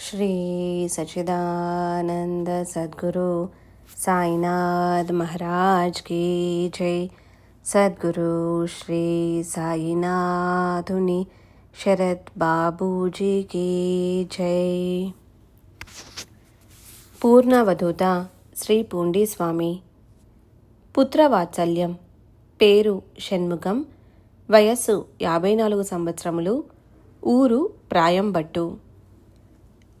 శ్రీ సచిదానంద సద్గురు సాయినాథ్ మహారాజ్ కీ జై. సద్గురు శ్రీ సాయినాథుని శరత్ బాబూజీ కీ జై. పూర్ణవధూత శ్రీ పూండీస్వామి పుత్రవాత్సల్యం. పేరు షణ్ముఖం. వయస్సు యాభై నాలుగు సంవత్సరములు. ఊరు ప్రాయంబట్టు.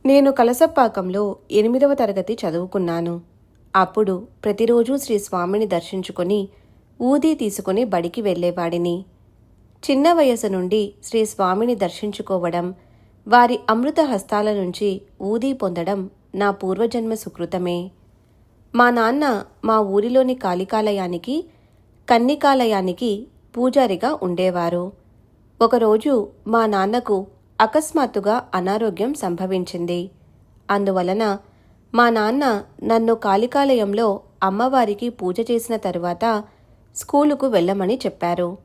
నేను కలసప్పాకంలో ఎనిమిదవ తరగతి చదువుకున్నాను. అప్పుడు ప్రతిరోజు శ్రీ స్వామిని దర్శించుకొని ఊదీ తీసుకుని బడికి వెళ్ళేవాడిని. చిన్న వయసు నుండి శ్రీ స్వామిని దర్శించుకోవడం వారి అమృత హస్తాల నుంచి ఊదీ పొందడం నా పూర్వజన్మ సుకృతమే. మా నాన్న మా ఊరిలోని కాళికాలయానికి కన్నికాలయానికి పూజారిగా ఉండేవారు. ఒకరోజు మా నాన్నకు అకస్మాత్తుగా అనారోగ్యం సంభవించింది. అందువలన మా నాన్న నన్ను కాళికాలయంలో అమ్మవారికి పూజ చేసిన తరువాత స్కూలుకు వెళ్ళమని చెప్పారు.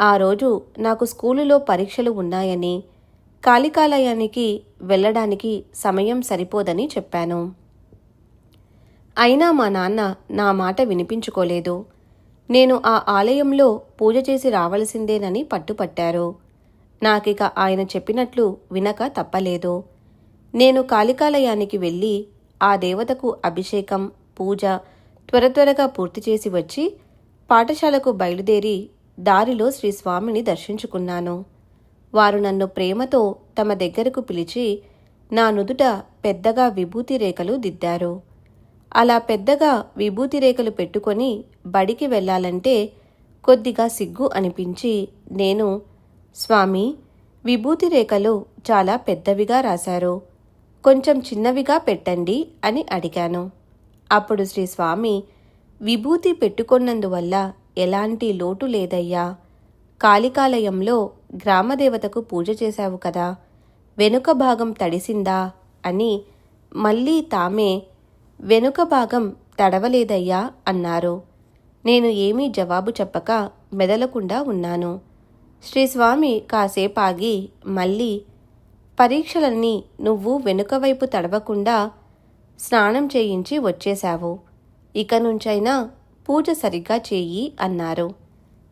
ఆ రోజు నాకు స్కూలులో పరీక్షలు ఉన్నాయని కాళికాలయానికి వెళ్ళడానికి సమయం సరిపోదని చెప్పాను. అయినా మా నాన్న నా మాట వినిపించుకోలేదు. నేను ఆ ఆలయంలో పూజ చేసి రావలసిందేనని పట్టుపట్టారు. నాకిక ఆయన చెప్పినట్లు వినక తప్పలేదు. నేను కాళికాలయానికి వెళ్ళి ఆ దేవతకు అభిషేకం పూజ త్వర త్వరగా పూర్తి చేసి వచ్చి పాఠశాలకు బయలుదేరి దారిలో శ్రీ స్వామిని దర్శించుకున్నాను. వారు నన్ను ప్రేమతో తమ దగ్గరకు పిలిచి నా నుదుట పెద్దగా విభూతి రేఖలు దిద్దారు. అలా పెద్దగా విభూతి రేఖలు పెట్టుకొని బడికి వెళ్ళాలంటే కొద్దిగా సిగ్గు అనిపించి నేను స్వామి విభూతి రేఖలు చాలా పెద్దవిగా రాశారు. కొంచెం చిన్నవిగా పెట్టండి అని అడిగాను. అప్పుడు శ్రీ స్వామి విభూతి పెట్టుకున్నందువల్ల ఎలాంటి లోటు లేదయ్యా. కాళికాలయంలో గ్రామదేవతకు పూజ చేశావు కదా. వెనుక భాగం తడిసిందా అని మళ్ళీ తామే వెనుక భాగం తడవలేదయ్యా అన్నారు. నేను ఏమీ జవాబు చెప్పక మెదలకుండా ఉన్నాను. శ్రీస్వామి కాసేపాగి మళ్ళీ పరీక్షలన్నీ నువ్వు వెనుకవైపు తడవకుండా స్నానం చేయించి వచ్చేశావు. ఇక నుంచైనా పూజ సరిగ్గా చేయి అన్నారు.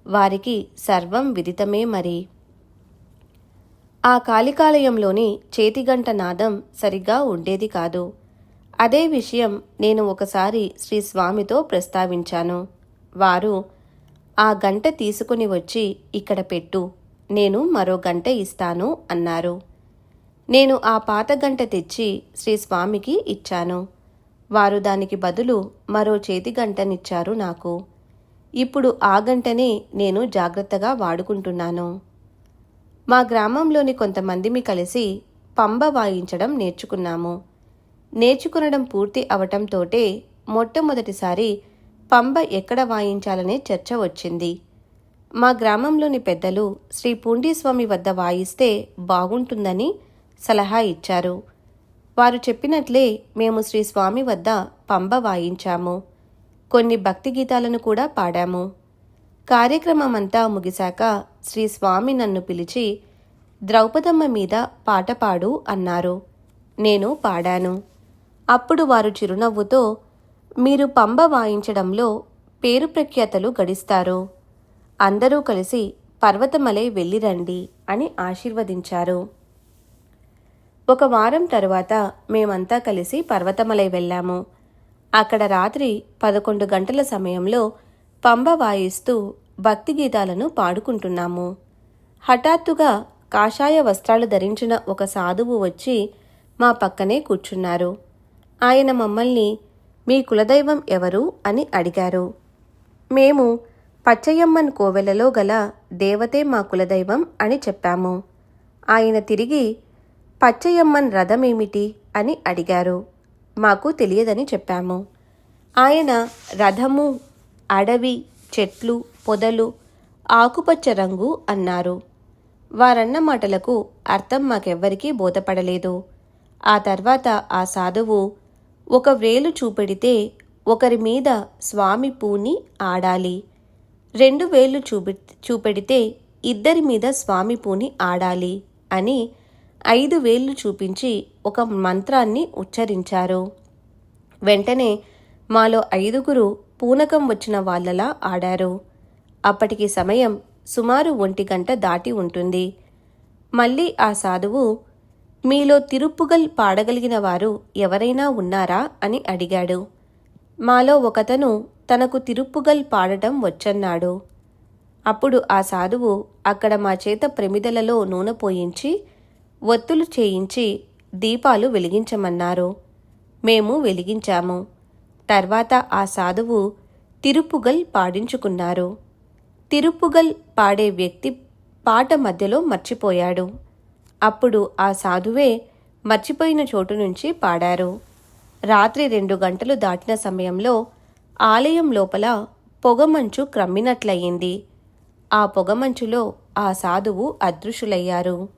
వారికి సర్వం విదితమే మరి. ఆ కాళికాలయంలోని చేతిగంట నాదం సరిగ్గా ఉండేది కాదు. అదే విషయం నేను ఒకసారి శ్రీ స్వామితో ప్రస్తావించాను. వారు ఆ గంట తీసుకుని వచ్చి ఇక్కడ పెట్టు. నేను మరో గంట ఇస్తాను అన్నారు. నేను ఆ పాత గంట తెచ్చి శ్రీ స్వామికి ఇచ్చాను. వారు దానికి బదులు మరో చేతి గంటనిచ్చారు నాకు. ఇప్పుడు ఆ గంటనే నేను జాగ్రత్తగా వాడుకుంటున్నాను. మా గ్రామంలోని కొంతమందిమి కలిసి పంబ వాయించడం నేర్చుకున్నాము. నేర్చుకునడం పూర్తి అవటంతోటే మొట్టమొదటిసారి పంబ ఎక్కడ వాయించాలనే చర్చ వచ్చింది. మా గ్రామంలోని పెద్దలు శ్రీ పూండీస్వామి వద్ద వాయిస్తే బాగుంటుందని సలహా ఇచ్చారు. వారు చెప్పినట్లే మేము శ్రీ స్వామి వద్ద పంబ వాయించాము. కొన్ని భక్తి గీతాలను కూడా పాడాము. కార్యక్రమం అంతా ముగిశాక శ్రీ స్వామి నన్ను పిలిచి ద్రౌపదమ్మ మీద పాట పాడు అన్నారు. నేను పాడాను. అప్పుడు వారు చిరునవ్వుతో మీరు పంబ వాయించడంలో పేరు ప్రఖ్యాతలు గడిస్తారు. అందరూ కలిసి పర్వతమలై వెళ్ళిరండి అని ఆశీర్వదించారు. ఒక వారం తరువాత మేమంతా కలిసి పర్వతమలై వెళ్ళాము. అక్కడ రాత్రి పదకొండు గంటల సమయంలో పంబ వాయిస్తూ భక్తి గీతాలను పాడుకుంటున్నాము. హఠాత్తుగా కాషాయ వస్త్రాలు ధరించిన ఒక సాధువు వచ్చి మా పక్కనే కూర్చున్నారు. ఆయన మమ్మల్ని మీ కులదైవం ఎవరు? అని అడిగారు. మేము పచ్చయమ్మన్ కోవెలలో గల దేవతే మా కులదైవం అని చెప్పాము. ఆయన తిరిగి పచ్చయమ్మన్ రథమేమిటి? అని అడిగారు. మాకు తెలియదని చెప్పాము. ఆయన రథము అడవి చెట్లు పొదలు ఆకుపచ్చ రంగు అన్నారు. వారన్న మాటలకు అర్థం మాకెవ్వరికీ బోధపడలేదు. ఆ తర్వాత ఆ సాధువు ఒక వేలు చూపెడితే ఒకరి మీద స్వామి పూని ఆడాలి. రెండు వేళ్ళు చూపి చూపెడితే ఇద్దరి మీద స్వామి పూని ఆడాలి అని ఐదు వేళ్ళు చూపించి ఒక మంత్రాన్ని ఉచ్చరించారు. వెంటనే మాలో ఐదుగురు పూనకం వచ్చిన వాళ్ళలా ఆడారు. అప్పటికి సమయం సుమారు ఒంటి గంట దాటి ఉంటుంది. మళ్ళీ ఆ సాధువు మీలో తిరుప్పుగల్ పాడగలిగిన వారు ఎవరైనా ఉన్నారా అని అడిగాడు. మాలో ఒకతను తనకు తిరుప్పుగల్ పాడటం వచ్చన్నాడు. అప్పుడు ఆ సాధువు అక్కడ మా చేత ప్రమిదలలో నూనె పోయించి ఒత్తులు చేయించి దీపాలు వెలిగించమన్నారు. మేము వెలిగించాము. తర్వాత ఆ సాధువు తిరుప్పుగల్ పాడించుకున్నారు. తిరుప్పుగల్ పాడే వ్యక్తి పాట మధ్యలో మర్చిపోయాడు. అప్పుడు ఆ సాధువే మర్చిపోయిన చోటు నుంచి పాడారు. రాత్రి రెండు గంటలు దాటిన సమయంలో ఆలయం లోపల పొగమంచు క్రమ్మినట్లయింది. ఆ పొగమంచులో ఆ సాధువు అదృశ్యులయ్యారు.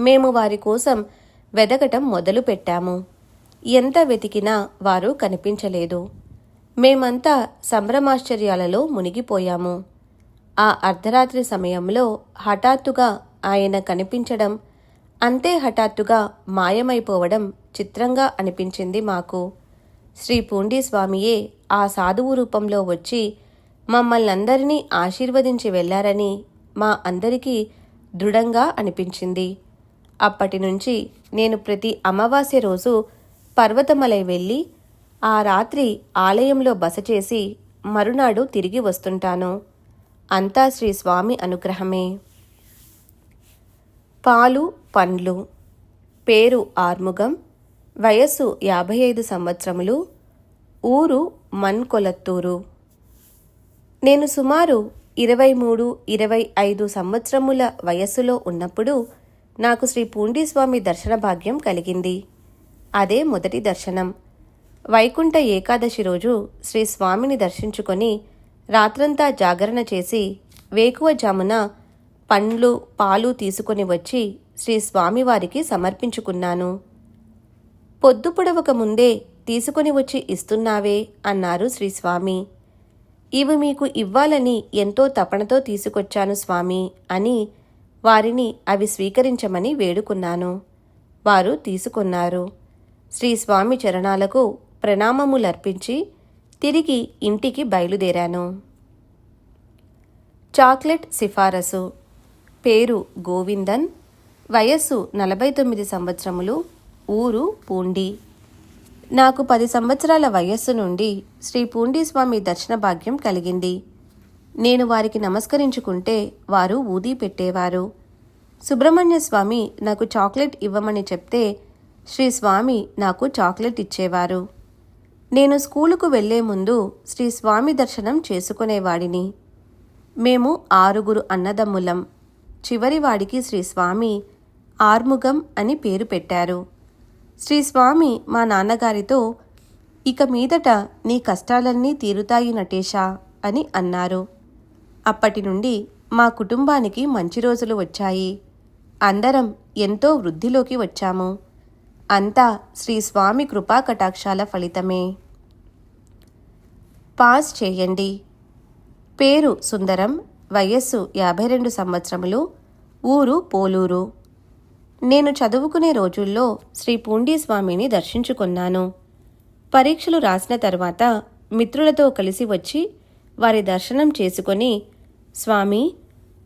మేము వారి కోసం వెదకటం మొదలుపెట్టాము ఎంత వెతికినా వారు కనిపించలేదు. మేమంతా సంభ్రమాశ్చర్యాలలో మునిగిపోయాము. ఆ అర్ధరాత్రి సమయంలో హఠాత్తుగా ఆయన కనిపించడం అంతే హఠాత్తుగా మాయమైపోవడం చిత్రంగా అనిపించింది మాకు. శ్రీ పూండిస్వామియే ఆ సాధువు రూపంలో వచ్చి మమ్మల్నందరినీ ఆశీర్వదించి వెళ్ళారని మా అందరికీ దృఢంగా అనిపించింది. అప్పటి నుంచి నేను ప్రతి అమావాస్య రోజు పర్వతమలై వెళ్ళి ఆ రాత్రి ఆలయంలో బస చేసి మరునాడు తిరిగి వస్తుంటాను. అంతా శ్రీ స్వామి అనుగ్రహమే. పాలు పండ్లు. పేరు ఆర్ముగం. వయస్సు యాభై ఐదు సంవత్సరములు. ఊరు మన్కొలత్తూరు. నేను సుమారు ఇరవై మూడు ఇరవై ఐదు సంవత్సరముల వయస్సులో ఉన్నప్పుడు నాకు శ్రీ పూండీస్వామి దర్శన భాగ్యం కలిగింది. అదే మొదటి దర్శనం. వైకుంఠ ఏకాదశి రోజు శ్రీ స్వామిని దర్శించుకొని రాత్రంతా జాగరణ చేసి వేకువజామున పండ్లు పాలు తీసుకొని వచ్చి శ్రీ స్వామివారికి సమర్పించుకున్నాను. పొద్దు పొడవక ముందే తీసుకొని వచ్చి ఇస్తున్నావే అన్నారు శ్రీస్వామి ఇవి మీకు ఇవ్వాలని ఎంతో తపనతో తీసుకొచ్చాను స్వామి అని వారిని అవి స్వీకరించమని వేడుకున్నాను. వారు తీసుకున్నారు. శ్రీస్వామి చరణాలకు ప్రణామములర్పించి తిరిగి ఇంటికి బయలుదేరాను. చాక్లెట్ సిఫారసు. పేరు గోవిందన్ వయస్సు నలభై తొమ్మిది సంవత్సరములు ఊరు పూండి. నాకు పది సంవత్సరాల వయస్సు నుండి శ్రీ పూండి స్వామి దర్శన భాగ్యం కలిగింది. నేను వారికి నమస్కరించుకుంటే వారు ఊదీ పెట్టేవారు. సుబ్రహ్మణ్య స్వామి నాకు చాక్లెట్ ఇవ్వమని చెప్తే శ్రీ స్వామి నాకు చాక్లెట్ ఇచ్చేవారు. నేను స్కూలుకు వెళ్ళే ముందు శ్రీ స్వామి దర్శనం చేసుకునేవాడిని. మేము ఆరుగురు అన్నదమ్ములం. చివరివాడికి శ్రీ స్వామి ఆర్ముగం అని పేరు పెట్టారు. శ్రీ స్వామి మా నాన్నగారితో ఇక మీదట నీ కష్టాలన్నీ తీరుతాయి నటేషా అని అన్నారు. అప్పటి నుండి మా కుటుంబానికి మంచి రోజులు వచ్చాయి. అందరం ఎంతో వృద్ధిలోకి వచ్చాము. అంతా శ్రీ స్వామి కృపా కటాక్షాల ఫలితమే. పాస్ చేయండి. పేరు సుందరం వయస్సు యాభై రెండు సంవత్సరములు ఊరు పోలూరు. నేను చదువుకునే రోజుల్లో శ్రీ పూండీస్వామిని దర్శించుకున్నాను. పరీక్షలు రాసిన తర్వాత మిత్రులతో కలిసి వచ్చి వారి దర్శనం చేసుకొని స్వామి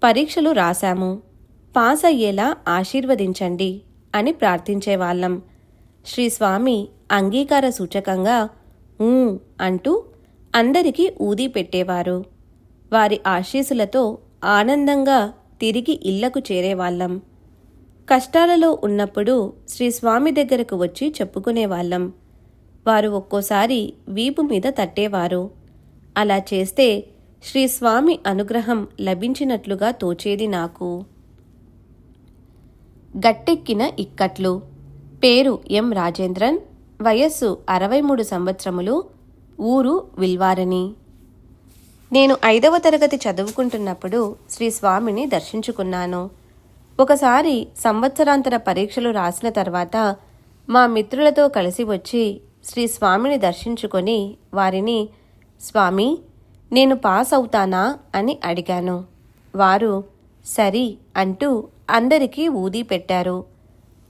పరీక్షలు రాశాము. పాస్ అయ్యేలా ఆశీర్వదించండి అని ప్రార్థించేవాళ్ళం. శ్రీ స్వామి అంగీకార సూచకంగా ఊ అంటూ అందరికీ ఊది పెట్టేవారు. వారి ఆశీస్సులతో ఆనందంగా తిరిగి ఇళ్ళకు చేరేవాళ్ళం. కష్టాలలో ఉన్నప్పుడు శ్రీ స్వామి దగ్గరకు వచ్చి చెప్పుకునేవాళ్ళం. వారు ఒక్కోసారి వీపు మీద తట్టేవారు. అలా చేస్తే శ్రీ స్వామి అనుగ్రహం లభించినట్లుగా తోచేది నాకు. గట్టెక్కిన ఇక్కట్లు. పేరు ఎం రాజేంద్రన్. వయస్సు అరవై మూడు సంవత్సరములు. ఊరు విల్వారని నేను ఐదవ తరగతి చదువుకుంటున్నప్పుడు శ్రీ స్వామిని దర్శించుకున్నాను. ఒకసారి సంవత్సరాంతర పరీక్షలు రాసిన తర్వాత మా మిత్రులతో కలిసి వచ్చి శ్రీ స్వామిని దర్శించుకొని వారిని స్వామి నేను పాస్ అవుతానా? అని అడిగాను. వారు సరి అంటూ అందరికీ ఊది పెట్టారు.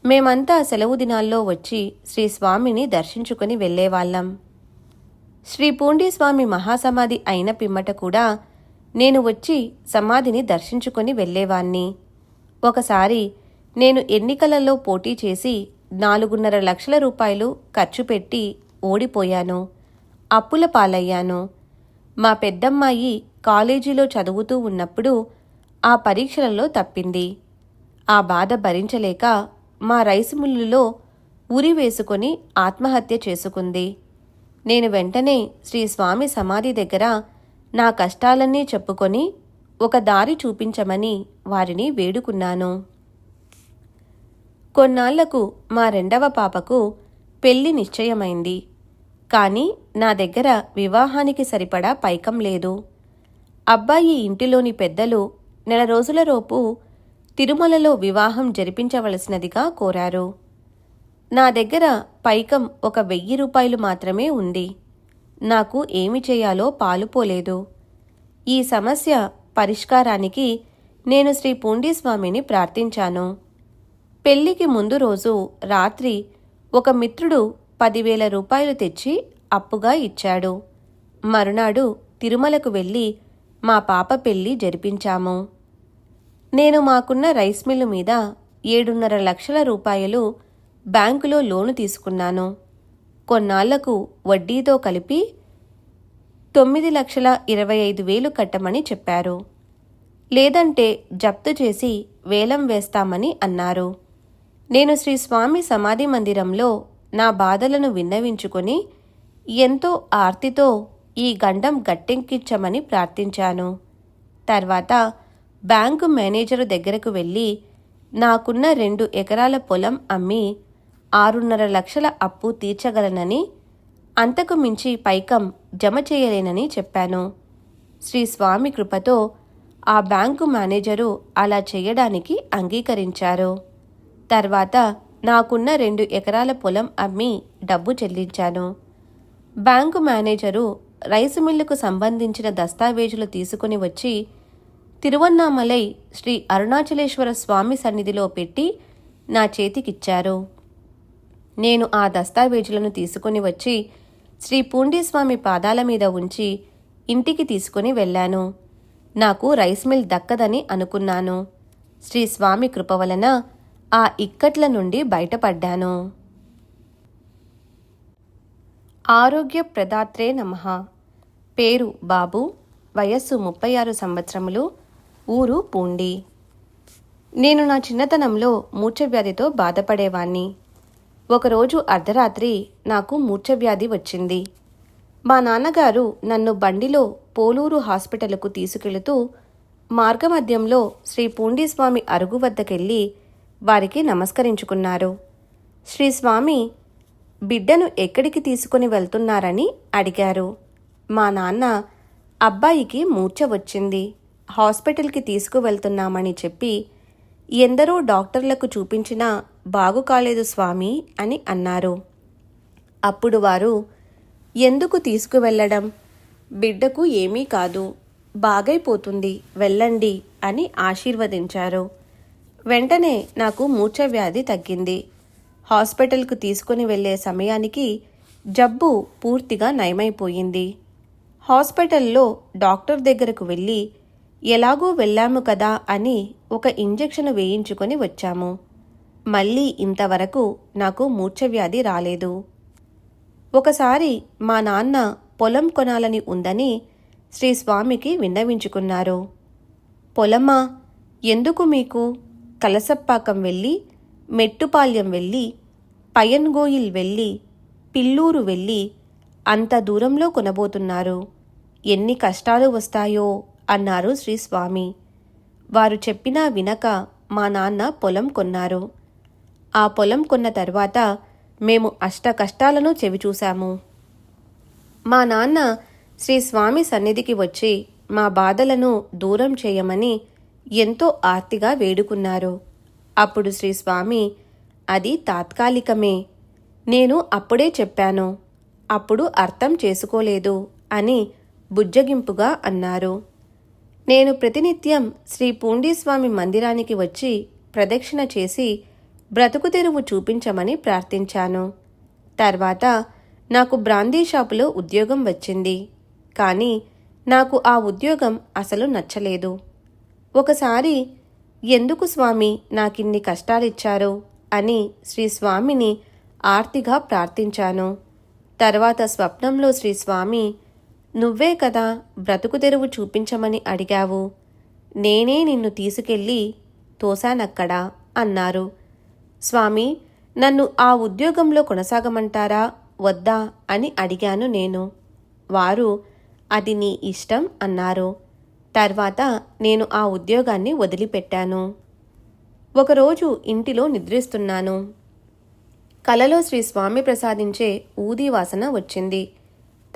మేమంతా సెలవు దినాల్లో వచ్చి శ్రీ స్వామిని దర్శించుకుని వెళ్ళేవాళ్ళం. శ్రీ పూండిస్వామి మహాసమాధి అయిన పిమ్మట కూడా నేను వచ్చి సమాధిని దర్శించుకొని వెళ్ళేవాణ్ణి. ఒకసారి నేను ఎన్నికలలో పోటీ చేసి నాలుగున్నర లక్షల రూపాయలు ఖర్చు పెట్టి ఓడిపోయాను. అప్పుల పాలయ్యాను. మా పెద్దమ్మాయి కాలేజీలో చదువుతూ ఉన్నప్పుడు ఆ పరీక్షలలో తప్పింది. ఆ బాధ భరించలేక మా రైసు మిల్లులో ఉరి వేసుకొని ఆత్మహత్య చేసుకుంది. నేను వెంటనే శ్రీ స్వామి సమాధి దగ్గర నా కష్టాలన్నీ చెప్పుకొని ఒక దారి చూపించమని వారిని వేడుకున్నాను. కొన్నాళ్ళకు మా రెండవ పాపకు పెళ్ళి నిశ్చయమైంది. కానీ నా దగ్గర వివాహానికి సరిపడా పైకం లేదు. అబ్బాయి ఇంటిలోని పెద్దలు నెల రోజులలోపు తిరుమలలో వివాహం జరిపించవలసినదిగా కోరారు. నా దగ్గర పైకం ఒక వెయ్యి రూపాయలు మాత్రమే ఉంది. నాకు ఏమి చేయాలో పాలుపోలేదు ఈ సమస్య పరిష్కారానికి నేను శ్రీ పూండీస్వామిని ప్రార్థించాను. పెళ్ళికి ముందు రోజు రాత్రి ఒక మిత్రుడు పదివేల రూపాయలు తెచ్చి అప్పుగా ఇచ్చాడు. మరునాడు తిరుమలకు వెళ్ళి మా పాప పెళ్ళి జరిపించాము. నేను మాకున్న రైస్ మిల్లు మీద ఏడున్నర లక్షల రూపాయలు బ్యాంకులో లోను తీసుకున్నాను. కొన్నాళ్ళకు వడ్డీతో కలిపి తొమ్మిది లక్షల ఇరవై ఐదు వేలు కట్టమని చెప్పారు. లేదంటే జప్తు చేసి వేలం వేస్తామని అన్నారు. నేను శ్రీ స్వామి సమాధి మందిరంలో నా బాధలను విన్నవించుకొని ఎంతో ఆర్తితో ఈ గండం గట్టెక్కించమని ప్రార్థించాను. తర్వాత బ్యాంకు మేనేజరు దగ్గరకు వెళ్ళి నాకున్న రెండు ఎకరాల పొలం అమ్మి ఆరున్నర లక్షల అప్పు తీర్చగలనని అంతకు మించి పైకం జమ చేయలేనని చెప్పాను. శ్రీ స్వామి కృపతో ఆ బ్యాంకు మేనేజరు అలా చేయడానికి అంగీకరించారు. తర్వాత నాకున్న రెండు ఎకరాల పొలం అమ్మి డబ్బు చెల్లించాను. బ్యాంకు మేనేజరు రైసు మిల్లుకు సంబంధించిన దస్తావేజులు తీసుకుని వచ్చి తిరువన్నామలై శ్రీ అరుణాచలేశ్వర స్వామి సన్నిధిలో పెట్టి నా చేతికిచ్చారు. నేను ఆ దస్తావేజులను తీసుకుని వచ్చి శ్రీ పూండీస్వామి పాదాల మీద ఉంచి ఇంటికి తీసుకుని వెళ్ళాను. నాకు రైస్ మిల్ దక్కదని అనుకున్నాను. శ్రీ స్వామి కృప వలన ఆ ఇక్కట్ల నుండి బయటపడ్డాను. ఆరోగ్య ప్రదాత్రే నమ. పేరు బాబు. వయస్సు ముప్పై ఆరు సంవత్సరములు. ఊరు పూండి. నేను నా చిన్నతనంలో మూర్ఛవ్యాధితో బాధపడేవాణ్ణి. ఒకరోజు అర్ధరాత్రి నాకు మూర్ఛవ్యాధి వచ్చింది. మా నాన్నగారు నన్ను బండిలో పోలూరు హాస్పిటల్కు తీసుకెళుతూ మార్గమధ్యంలో శ్రీ పూండీస్వామి అరుగు వద్దకెళ్ళి వారికి నమస్కరించుకున్నారు. శ్రీ స్వామి బిడ్డను ఎక్కడికి తీసుకుని వెళ్తున్నారని అడిగారు. మా నాన్న అబ్బాయికి మూర్ఛ వచ్చింది. హాస్పిటల్కి తీసుకువెళ్తున్నామని చెప్పి ఎందరో డాక్టర్లకు చూపించినా బాగు కాలేదు స్వామి అని అన్నారు. అప్పుడు వారు ఎందుకు తీసుకువెళ్ళడం? బిడ్డకు ఏమీ కాదు. బాగైపోతుంది. వెళ్ళండి అని ఆశీర్వదించారు. వెంటనే నాకు మూర్ఛవ్యాధి తగ్గింది. హాస్పిటల్కు తీసుకుని వెళ్ళే సమయానికి జబ్బు పూర్తిగా నయమైపోయింది. హాస్పిటల్లో డాక్టర్ దగ్గరకు వెళ్ళి ఎలాగూ వెళ్ళాము కదా అని ఒక ఇంజెక్షన్ వేయించుకొని వచ్చాము. మళ్ళీ ఇంతవరకు నాకు మూర్ఛవ్యాధి రాలేదు. ఒకసారి మా నాన్న పొలం కొనాలని ఉందని శ్రీ స్వామికి విన్నవించుకున్నారు. పొలమా ఎందుకు మీకు? కలసప్పాకం వెళ్ళి మెట్టుపాల్యం వెళ్ళి పయన్గోయిల్ వెళ్ళి పిల్లూరు వెళ్ళి అంత దూరంలో కొనబోతున్నారు. ఎన్ని కష్టాలు వస్తాయో అన్నారు శ్రీ స్వామి. వారు చెప్పినా వినక మా నాన్న పొలం కొన్నారు. ఆ పొలం కొన్న తర్వాత మేము అష్ట కష్టాలను చెవిచూశాము మా నాన్న శ్రీ స్వామి సన్నిధికి వచ్చి మా బాధలను దూరం చేయమని ఎంతో ఆర్తిగా వేడుకున్నారు. అప్పుడు శ్రీ స్వామి అది తాత్కాలికమే. నేను అప్పుడే చెప్పాను. అప్పుడు అర్థం చేసుకోలేదు అని బుజ్జగింపుగా అన్నారు. నేను ప్రతినిత్యం శ్రీ పూండీస్వామి మందిరానికి వచ్చి ప్రదక్షిణ చేసి బ్రతుకు తెరువు చూపించమని ప్రార్థించాను. తర్వాత నాకు బ్రాందీ షాపులో ఉద్యోగం వచ్చింది. కానీ నాకు ఆ ఉద్యోగం అసలు నచ్చలేదు. ఒకసారి ఎందుకు స్వామి నాకిన్ని కష్టాలిచ్చారు? అని శ్రీ స్వామిని ఆర్తిగా ప్రార్థించాను. తర్వాత స్వప్నంలో శ్రీ స్వామి నువ్వే కదా బ్రతుకు తెరువు చూపించమని అడిగావు. నేనే నిన్ను తీసుకెళ్ళి తోసానక్కడా అన్నారు. స్వామి నన్ను ఆ ఉద్యోగంలో కొనసాగమంటారా? వద్దా? అని అడిగాను నేను. వారు అది నీ ఇష్టం అన్నారు. తర్వాత నేను ఆ ఉద్యోగాన్ని వదిలిపెట్టాను. ఒకరోజు ఇంటిలో నిద్రిస్తున్నాను. కలలో శ్రీ స్వామి ప్రసాదించే ఊది వాసన వచ్చింది.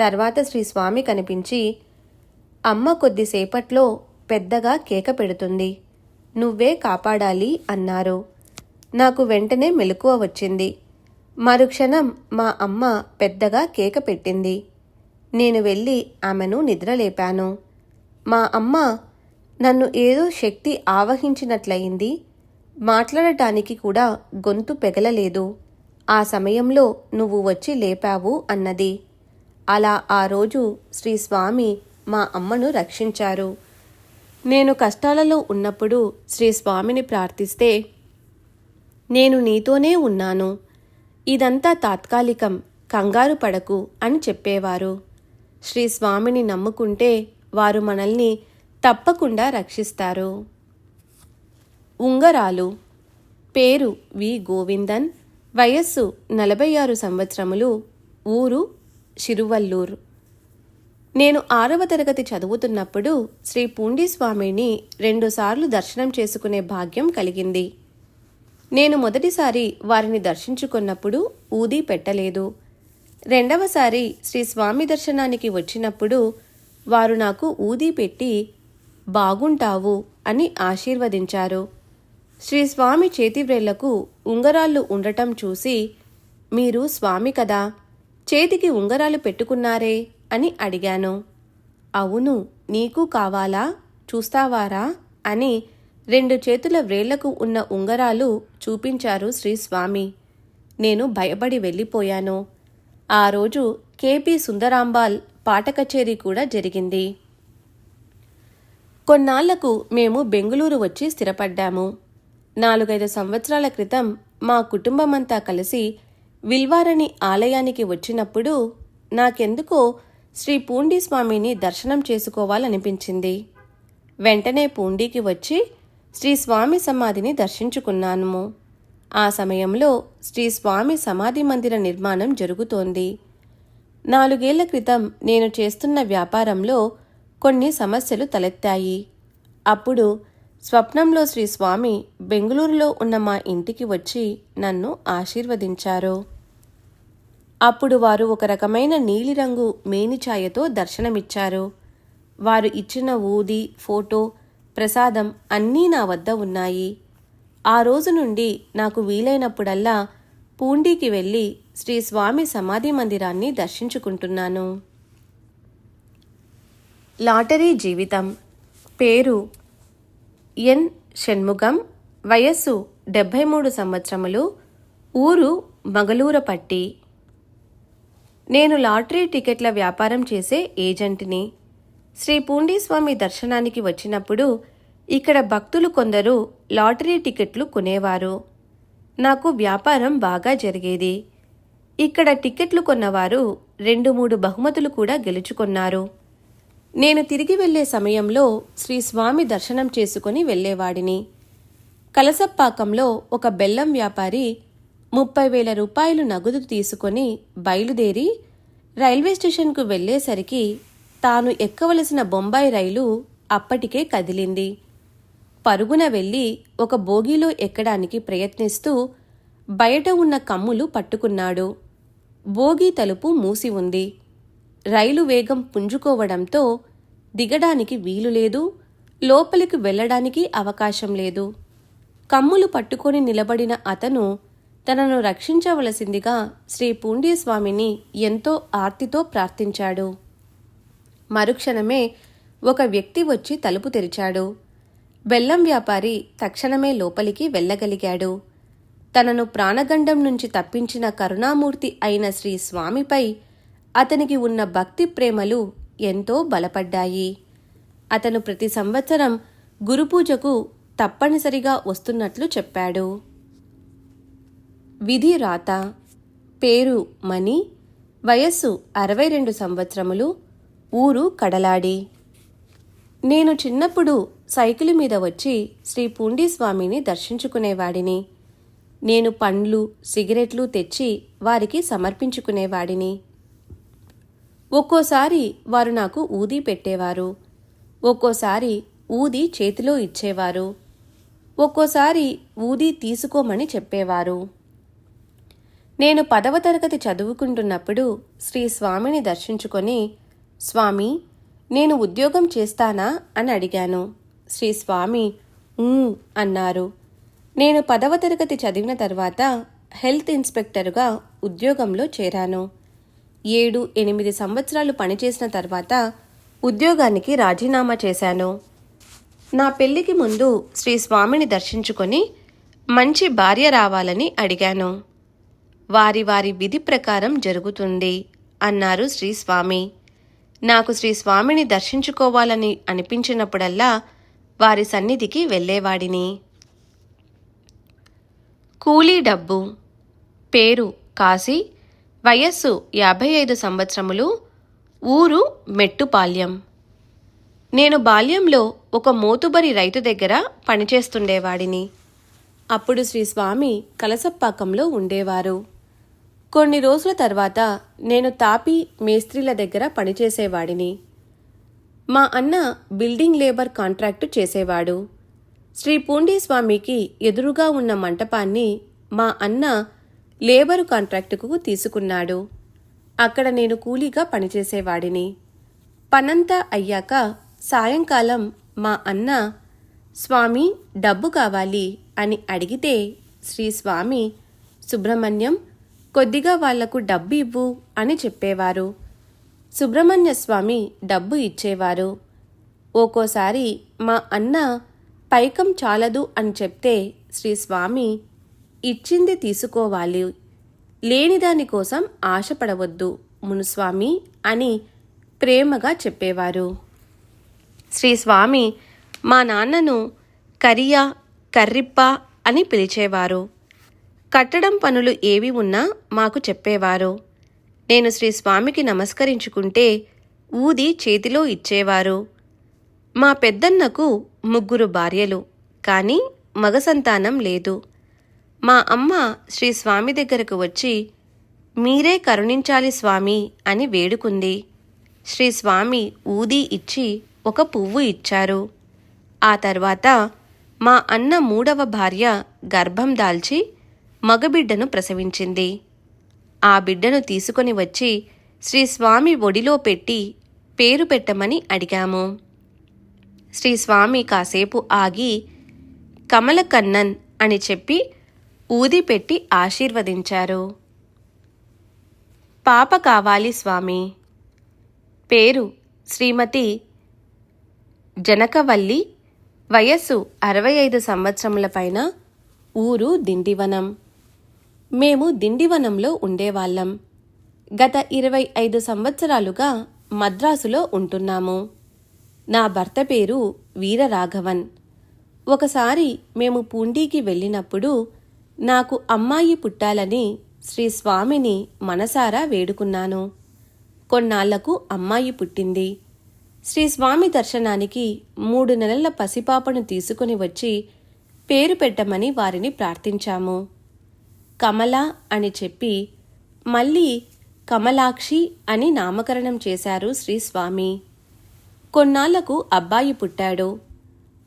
తర్వాత శ్రీ స్వామి కనిపించి అమ్మ కొద్దిసేపట్లో పెద్దగా కేక పెడుతుంది. నువ్వే కాపాడాలి అన్నారు. నాకు వెంటనే మెలకువ వచ్చింది. మరుక్షణం మా అమ్మ పెద్దగా కేక పెట్టింది. నేను వెళ్ళి ఆమెను నిద్రలేపాను. మా అమ్మ నన్ను ఏదో శక్తి ఆవహించినట్లయింది. మాట్లాడటానికి కూడా గొంతు పెగలలేదు. ఆ సమయంలో నువ్వు వచ్చి లేపావు అన్నది. అలా ఆ రోజు శ్రీ స్వామి మా అమ్మను రక్షించారు. నేను కష్టాలలో ఉన్నప్పుడు శ్రీ స్వామిని ప్రార్థిస్తే నేను నీతోనే ఉన్నాను. ఇదంతా తాత్కాలికం కంగారు పడకు అని చెప్పేవారు. శ్రీ స్వామిని నమ్ముకుంటే వారు మనల్ని తప్పకుండా రక్షిస్తారు. ఉంగరాలు. పేరు వి. గోవిందన్. వయస్సు నలభై ఆరు సంవత్సరములు. ఊరు శిరువల్లూరు నేను ఆరవ తరగతి చదువుతున్నప్పుడు శ్రీ పూండిస్వామిని రెండుసార్లు దర్శనం చేసుకునే భాగ్యం కలిగింది. నేను మొదటిసారి వారిని దర్శించుకున్నప్పుడు ఊదీ పెట్టలేదు. రెండవసారి శ్రీ స్వామి దర్శనానికి వచ్చినప్పుడు వారు నాకు ఊదీ పెట్టి బాగుంటావు అని ఆశీర్వదించారు. శ్రీ స్వామి చేతివ్రేళ్ళకు ఉంగరాళ్ళు ఉండటం చూసి మీరు స్వామి కదా చేతికి ఉంగరాలు పెట్టుకున్నారే అని అడిగాను. అవును నీకు కావాలా? చూస్తావారా? అని రెండు చేతుల వ్రేళ్ళకు ఉన్న ఉంగరాలు చూపించారు శ్రీ స్వామి. నేను భయపడి వెళ్ళిపోయాను. ఆ రోజు కేపీ సుందరాంబాల్ పాట కచేరీ కూడా జరిగింది. కొన్నాళ్ళకు మేము బెంగుళూరు వచ్చి స్థిరపడ్డాము. నాలుగైదు సంవత్సరాల క్రితం మా కుటుంబమంతా కలిసి విల్వారణి ఆలయానికి వచ్చినప్పుడు నాకెందుకో శ్రీ పూండి స్వామిని దర్శనం చేసుకోవాలనిపించింది. వెంటనే పూండికి వచ్చి శ్రీ స్వామి సమాధిని దర్శించుకున్నాను ఆ సమయంలో శ్రీ స్వామి సమాధి మందిర నిర్మాణం జరుగుతోంది. నాలుగేళ్ళ క్రితం నేను చేస్తున్న వ్యాపారంలో కొన్ని సమస్యలు తలెత్తాయి. అప్పుడు స్వప్నంలో శ్రీ స్వామి బెంగళూరులో ఉన్న మా ఇంటికి వచ్చి నన్ను ఆశీర్వదించారు. అప్పుడు వారు ఒక రకమైన నీలిరంగు మేనిఛాయతో దర్శనమిచ్చారు. వారు ఇచ్చిన ఊది ఫోటో ప్రసాదం అన్నీ నా వద్ద ఉన్నాయి. ఆ రోజు నుండి నాకు వీలైనప్పుడల్లా పూండీకి వెళ్ళి శ్రీ స్వామి సమాధి మందిరాన్ని దర్శించుకుంటున్నాను. లాటరీ జీవితం. పేరు ఎన్. షణ్ముగం వయస్సు డెబ్భై మూడు సంవత్సరములు. ఊరు మగలూరపట్టి నేను లాటరీ టికెట్ల వ్యాపారం చేసే ఏజెంట్ని. శ్రీ పూండీస్వామి దర్శనానికి వచ్చినప్పుడు ఇక్కడ భక్తులు కొందరు లాటరీ టికెట్లు కొనేవారు. నాకు వ్యాపారం బాగా జరిగేది. ఇక్కడ టికెట్లు కొన్నవారు రెండు మూడు బహుమతులు కూడా గెలుచుకున్నారు. నేను తిరిగి వెళ్ళే సమయంలో శ్రీ స్వామి దర్శనం చేసుకుని వెళ్ళేవాడిని కలసప్పాకంలో ఒక బెల్లం వ్యాపారి ముప్పై వేల రూపాయలు నగదు తీసుకొని బయలుదేరి రైల్వే స్టేషన్కు వెళ్ళేసరికి తాను ఎక్కవలసిన బొంబాయి రైలు అప్పటికే కదిలింది. పరుగున వెళ్ళి ఒక బోగీలో ఎక్కడానికి ప్రయత్నిస్తూ బయట ఉన్న కమ్ములు పట్టుకున్నాడు. బోగీ తలుపు మూసి ఉంది. రైలు వేగం పుంజుకోవడంతో దిగడానికి వీలు లేదు లోపలికి వెళ్ళడానికి అవకాశం లేదు. కమ్ములు పట్టుకొని నిలబడిన అతను తనను రక్షించవలసిందిగా శ్రీ పూండీస్వామిని ఎంతో ఆర్తితో ప్రార్థించాడు. మరుక్షణమే ఒక వ్యక్తి వచ్చి తలుపు తెరిచాడు. బెల్లం వ్యాపారి తక్షణమే లోపలికి వెళ్ళగలిగాడు. తనను ప్రాణగండం నుంచి తప్పించిన కరుణామూర్తి అయిన శ్రీ స్వామిపై అతనికి ఉన్న భక్తి ప్రేమలు ఎంతో బలపడ్డాయి. అతను ప్రతి సంవత్సరం గురుపూజకు తప్పనిసరిగా వస్తున్నట్లు చెప్పాడు. విధి రాత పేరు మణి వయస్సు అరవై రెండు సంవత్సరములు ఊరు కడలాడి. నేను చిన్నప్పుడు సైకిల్ మీద వచ్చి శ్రీ పూండిస్వామిని దర్శించుకునేవాడిని. నేను పండ్లు సిగరెట్లు తెచ్చి వారికి సమర్పించుకునేవాడిని. ఒక్కోసారి వారు నాకు ఊది పెట్టేవారు. ఒక్కోసారి ఊది చేతిలో ఇచ్చేవారు. ఒక్కోసారి ఊది తీసుకోమని చెప్పేవారు. నేను పదవ తరగతి చదువుకుంటున్నప్పుడు శ్రీ స్వామిని దర్శించుకొని స్వామి నేను ఉద్యోగం చేస్తానా? అని అడిగాను. శ్రీ స్వామి అన్నారు. నేను పదవ తరగతి చదివిన తర్వాత హెల్త్ ఇన్స్పెక్టర్గా ఉద్యోగంలో చేరాను. ఏడు ఎనిమిది సంవత్సరాలు పనిచేసిన తర్వాత ఉద్యోగానికి రాజీనామా చేశాను. నా పెళ్ళికి ముందు శ్రీ స్వామిని దర్శించుకొని మంచి భార్య రావాలని అడిగాను. వారి వారి విధి ప్రకారం జరుగుతుంది అన్నారు శ్రీ స్వామి. నాకు శ్రీ స్వామిని దర్శించుకోవాలని అనిపించినప్పుడల్లా వారి సన్నిధికి వెళ్ళేవాడిని. కూలీ డబ్బు పేరు కాశీ వయస్సు యాభై ఐదు సంవత్సరములు ఊరు మెట్టుపాల్యం. నేను బాల్యంలో ఒక మోతుబరి రైతు దగ్గర పనిచేస్తుండేవాడిని. అప్పుడు శ్రీ స్వామి కలసప్పాకంలో ఉండేవారు. కొన్ని రోజుల తర్వాత నేను తాపి మేస్త్రీల దగ్గర పనిచేసేవాడిని. మా అన్న బిల్డింగ్ లేబర్ కాంట్రాక్టు చేసేవాడు. శ్రీ పూండిస్వామికి ఎదురుగా ఉన్న మంటపాన్ని మా అన్న లేబరు కాంట్రాక్టుకు తీసుకున్నాడు. అక్కడ నేను కూలీగా పనిచేసేవాడిని. పనంతా అయ్యాక సాయంకాలం మా అన్న స్వామి డబ్బు కావాలి అని అడిగితే శ్రీ స్వామి సుబ్రహ్మణ్యం కొద్దిగా వాళ్ళకు డబ్బు ఇవ్వు అని చెప్పేవారు. సుబ్రహ్మణ్య స్వామి డబ్బు ఇచ్చేవారు. ఒక్కోసారి మా అన్న పైకం చాలదు అని చెప్తే శ్రీ స్వామి ఇచ్చింది తీసుకోవాలి. లేనిదాని కోసం ఆశపడవద్దు మునుస్వామి అని ప్రేమగా చెప్పేవారు. శ్రీ స్వామి మా నాన్నను కరియా కర్రిప్ప అని పిలిచేవారు. కట్టడం పనులు ఏవి ఉన్నా మాకు చెప్పేవారు. నేను శ్రీ స్వామికి నమస్కరించుకుంటే ఊది చేతిలో ఇచ్చేవారు. మా పెద్దన్నకు ముగ్గురు భార్యలు కానీ మగ సంతానం లేదు. మా అమ్మ శ్రీ స్వామి దగ్గరకు వచ్చి మీరే కరుణించాలి స్వామి అని వేడుకుంది. శ్రీ స్వామి ఊది ఇచ్చి ఒక పువ్వు ఇచ్చారు. ఆ తర్వాత మా అన్న మూడవ భార్య గర్భం దాల్చి మగబిడ్డను ప్రసవించింది. ఆ బిడ్డను తీసుకొని వచ్చి శ్రీ స్వామి ఒడిలో పెట్టి పేరు పెట్టమని అడిగాము. శ్రీస్వామి కాసేపు ఆగి కమలకన్నన్ అని చెప్పి ఊది పెట్టి ఆశీర్వదించారు. పాప కావాలి స్వామి పేరు శ్రీమతి జనకవల్లి వయస్సు అరవై ఐదు సంవత్సరముల పైన ఊరు దిండివనం. మేము దిండివనంలో ఉండేవాళ్ళం. గత ఇరవై ఐదు సంవత్సరాలుగా మద్రాసులో ఉంటున్నాము. నా భర్త పేరు వీరరాఘవన్. ఒకసారి మేము పూండీకి వెళ్ళినప్పుడు నాకు అమ్మాయి పుట్టాలని శ్రీ స్వామిని మనసారా వేడుకున్నాను. కొన్నాళ్ళకు అమ్మాయి పుట్టింది. శ్రీ స్వామి దర్శనానికి మూడు నెలల పసిపాపను తీసుకుని వచ్చి పేరు పెట్టమని వారిని ప్రార్థించాము. కమల అని చెప్పి మళ్ళీ కమలాక్షి అని నామకరణం చేశారు శ్రీస్వామి కొన్నాళ్ళకు అబ్బాయి పుట్టాడు.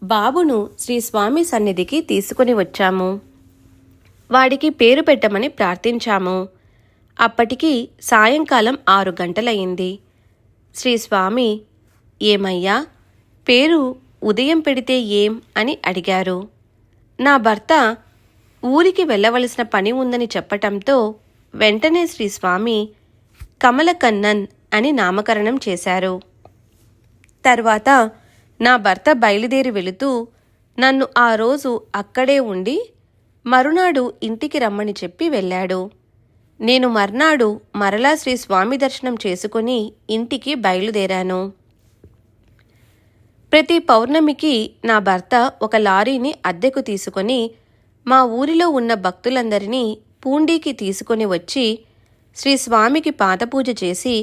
బాబును శ్రీస్వామి సన్నిధికి తీసుకుని వచ్చాము. వాడికి పేరు పెట్టమని ప్రార్థించాము. అప్పటికి సాయంకాలం ఆరు గంటలయింది శ్రీస్వామి ఏమయ్యా పేరు ఉదయం పెడితే ఏం అని అడిగారు. నా భర్త ఊరికి వెళ్ళవలసిన పని ఉందని చెప్పటంతో వెంటనే శ్రీ స్వామి కమలకన్నన్ అని నామకరణం చేశారు. తర్వాత నా భర్త బయలుదేరి వెళుతూ నన్ను ఆ రోజు అక్కడే ఉండి మరునాడు ఇంటికి రమ్మని చెప్పి వెళ్ళాడు. నేను మర్నాడు మరలా శ్రీ స్వామి దర్శనం చేసుకుని ఇంటికి బయలుదేరాను. ప్రతి పౌర్ణమికి నా భర్త ఒక లారీని అద్దెకు తీసుకొని మా ఊరిలో ఉన్న భక్తులందరినీ పూండీకి తీసుకొని వచ్చి శ్రీ స్వామికి పాదపూజ చేసి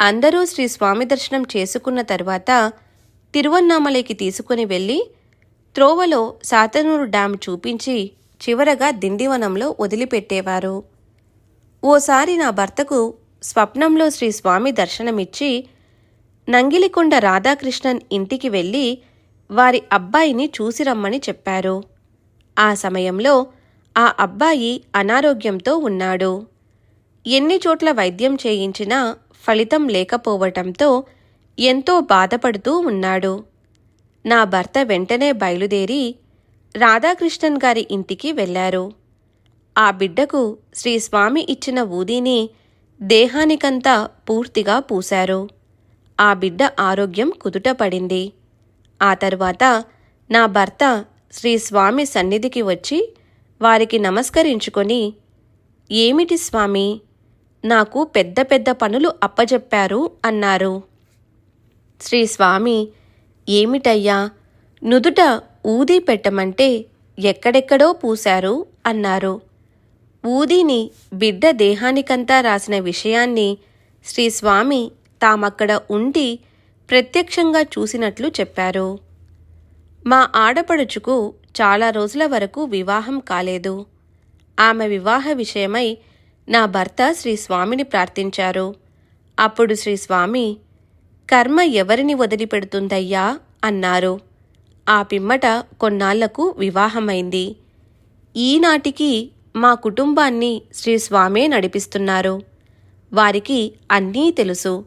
అందరూ శ్రీ స్వామి దర్శనం చేసుకున్న తర్వాత తిరువన్నామలైకి తీసుకుని వెళ్ళి త్రోవలో సాతనూరు డ్యామ్ చూపించి చివరగా దిండివనంలో వదిలిపెట్టేవారు. ఓసారి నా భర్తకు స్వప్నంలో శ్రీ స్వామి దర్శనమిచ్చి నంగిలికొండ రాధాకృష్ణన్ ఇంటికి వెళ్ళి వారి అబ్బాయిని చూసి రమ్మని చెప్పారు. ఆ సమయంలో ఆ అబ్బాయి అనారోగ్యంతో ఉన్నాడు. ఎన్ని చోట్ల వైద్యం చేయించినా ఫలితం లేకపోవటంతో ఎంతో బాధపడుతూ ఉన్నాడు. నా భర్త వెంటనే బయలుదేరి రాధాకృష్ణన్ గారి ఇంటికి వెళ్ళారు. ఆ బిడ్డకు శ్రీ స్వామి ఇచ్చిన ఊదీని దేహానికంతా పూర్తిగా పూశారు. ఆ బిడ్డ ఆరోగ్యం కుదుటపడింది ఆ తర్వాత నా భర్త శ్రీ స్వామి సన్నిధికి వచ్చి వారికి నమస్కరించుకొని ఏమిటి స్వామి నాకు పెద్ద పెద్ద పనులు అప్పజెప్పారు అన్నారు. శ్రీ స్వామి ఏమిటయ్యా నుదుట ఊది పెట్టమంటే ఎక్కడెక్కడో పూశారు అన్నారు. ఊదిని బిడ్డ దేహానికంతా రాసిన విషయాన్ని శ్రీ స్వామి తామక్కడ ఉండి ప్రత్యక్షంగా చూసినట్లు చెప్పారు. మా ఆడపడుచుకు చాలా రోజుల వరకు వివాహం కాలేదు. ఆమె వివాహ విషయమై నా భర్త శ్రీ స్వామిని ప్రార్థించారు. అప్పుడు శ్రీ స్వామి కర్మ ఎవరిని వదిలిపెడుతుందయ్యా? అన్నారు. ఆ పిమ్మట కొన్నాళ్ళకు వివాహమైంది. ఈనాటికి మా కుటుంబాన్ని శ్రీ స్వామే నడిపిస్తున్నారు. వారికి అన్నీ తెలుసు.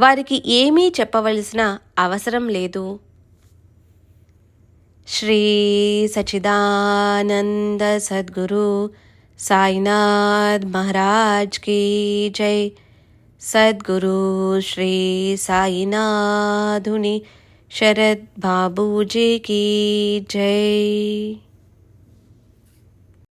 వారికి ఏమీ చెప్పవలసిన అవసరం లేదు. श्री सच्चिदानन्द सद्गुरु सायिनाथ महाराज की जय। सद्गुरु श्री साईनाधुनि शरद् बाबुजी की जय।